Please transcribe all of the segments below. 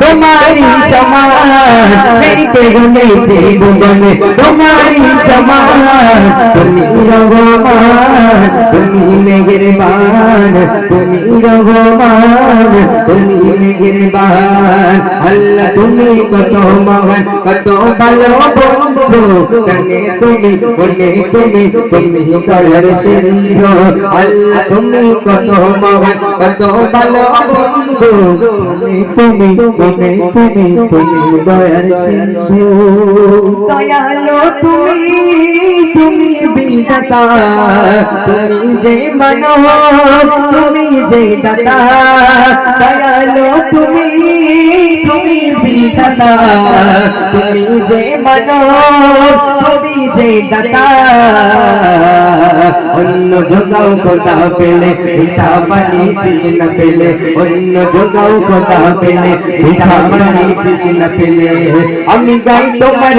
তোমারি সমান তোমারি সমান তুমি রঘমান তুমি মেঘের বান তুমি রঘমান তুমি মেঘের বান আল্লাহ, তুমি কত মহান, কত ভালো বন্ধু। কানে তুমি বলে তুমি তুমি দয়ার সিন্ধু। আল্লাহ, তুমি কত মহান, কত ভালো বন্ধু। তুমি তুমি তুমি তুমি দয়ার সিন্ধু। দয়ালো তুমি তুমি বিধাতা। তুমি যে মনোহর তুমি যে দাতা দয়ালো তুমি তুমি বিধাতা তুমি যে তুমি দাতা। অন্য যোগাও কথা পেলে মিঠা পানি তৃষ্ণা পেলে। অন্য যোগাও কথা পেলে মিঠা পানি তৃষ্ণা পেলে। আমি গাই তোমার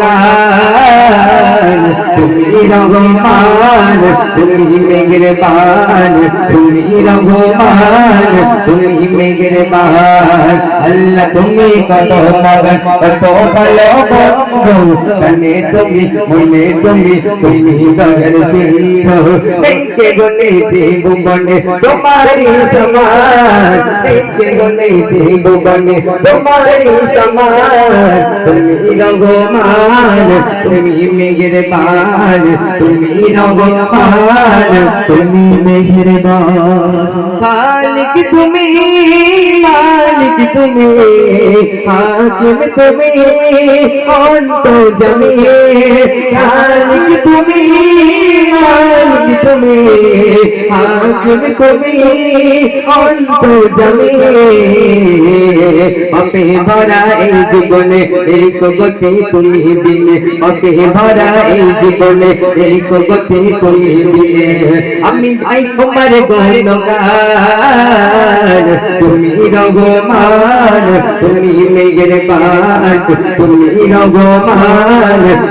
গান, তুমি রঘমান, তুমি মেঘের বান, তুমি রঘমান, তুমি মেঘের বান। আল্লাহ, তুমি কত মগন, কত ভালো বন্ধু। কানে তুমি, মনে তুমি তুমি গগন সিন্ধু দেখে গনে দেব বনে তোমারি সমান দেখে গনে দেব বনে তোমারি সমান তুমি রঘমান তুমি মেঘের বান তুমি রঘমান তুমি মেঘের বান খালিক তুমি মালিক তুমি হাকিম তুমি অন্ত জমি খালিক তুমি মালিক তুমি অন্ত জমি। অপে ভরা এই জীবনে, এই গতি তুমি দিলে অপে ভরা এই জীবনে, এই গতি তুমি দিলে আমি গাই তোমার গণগান তুমি রঘমান তুমি মেঘের তুমি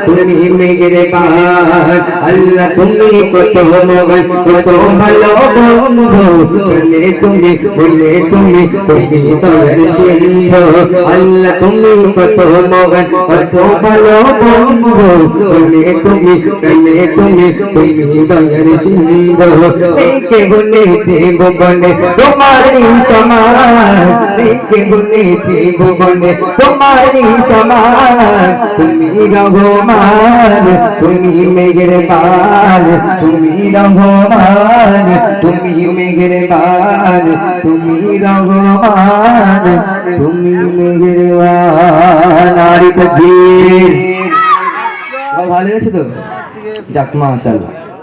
তুমি মেঘের আল্লাহ তুমি কত মগন কত ভালো বন্ধু বলে তুমি বলে তুমি তুমি দয়ার সিন্ধু আল্লাহ তুমি কত মগন, কত তোমারি সমান দেখে বলে দেব বলে তোমারি সমান তুমি রঘমান তুমি মেঘের বান তুমি রঘমান তুমি মেঘের বান তুমি রঘমান তুমি মেঘের বান আরে ভালো গেছে তো? যাক, মাশাআল্লাহ।